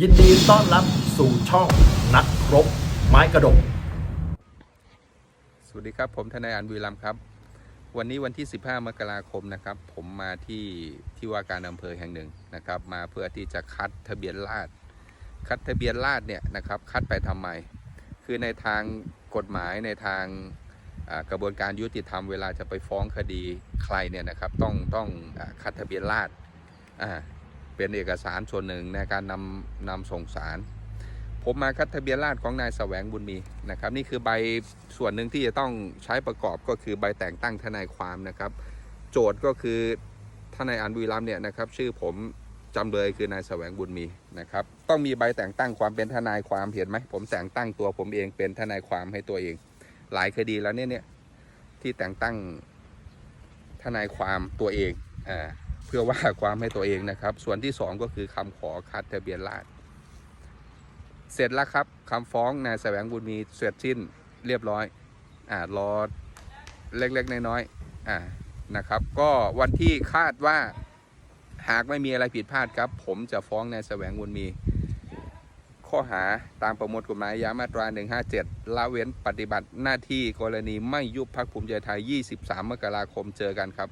ยินดีต้อนรับสู่ช่องนักรบไม้กระดก สวัสดีครับ ผมทนายอันบุรีรัมครับ วันนี้วันที่ 15 มกราคมนะครับ ผมมาที่ที่ว่าการอำเภอแห่งหนึ่งนะครับ มาเพื่อที่จะคัดทะเบียนราษคัดทะเบียนราษเนี่ยนะครับ คัดไปทำไม คือในทางกฎหมายในทางกระบวนการยุติธรรมเวลาจะไปฟ้องคดีใครเนี่ยนะครับ ต้องต้องอคัดทะเบียนราษ เป็นเอกสารส่วนหนึ่งในการนำนำส่งสารผมมาคัดทะเบียนราษฎรของนายแสวงบุญมีนะครับ นี่คือใบส่วนหนึ่งที่จะต้องใช้ประกอบก็คือใบแต่งตั้งทนายความนะครับ โจทย์ก็คือทนายอันบุรีรัมเนี่ยนะครับ ชื่อผมจำเลยคือนายแสวงบุญมีนะครับ ต้องมีใบแต่งตั้งความเป็นทนายความเห็นไหมผมแต่งตั้งตัวผมเองเป็นทนายความให้ตัวเอง หลายคดีแล้วเนี่ยเนี่ยที่แต่งตั้งทนายความตัวเองอ่า พื่อว่าความให้ตัวเองนะครับ ส่วนที่สองก็คือคำขอคัดทะเบียนราษฎรเสร็จแล้วครับคำฟ้องนายแสวงบุญมีเสร็จสิ้นเรียบร้อยอ่ารอเล็กๆน้อยๆอ่านะครับ ก็วันที่คาดว่าหากไม่มีอะไรผิดพลาดครับ ผมจะฟ้องนายแสวงบุญมี ข้อหาตามประมวลกฎหมายยามาตรา 157ละเว้นปฏิบัติหน้าที่กรณีไม่ยุบพักภูมิใจไทย 23 มกราคมเจอกันครับ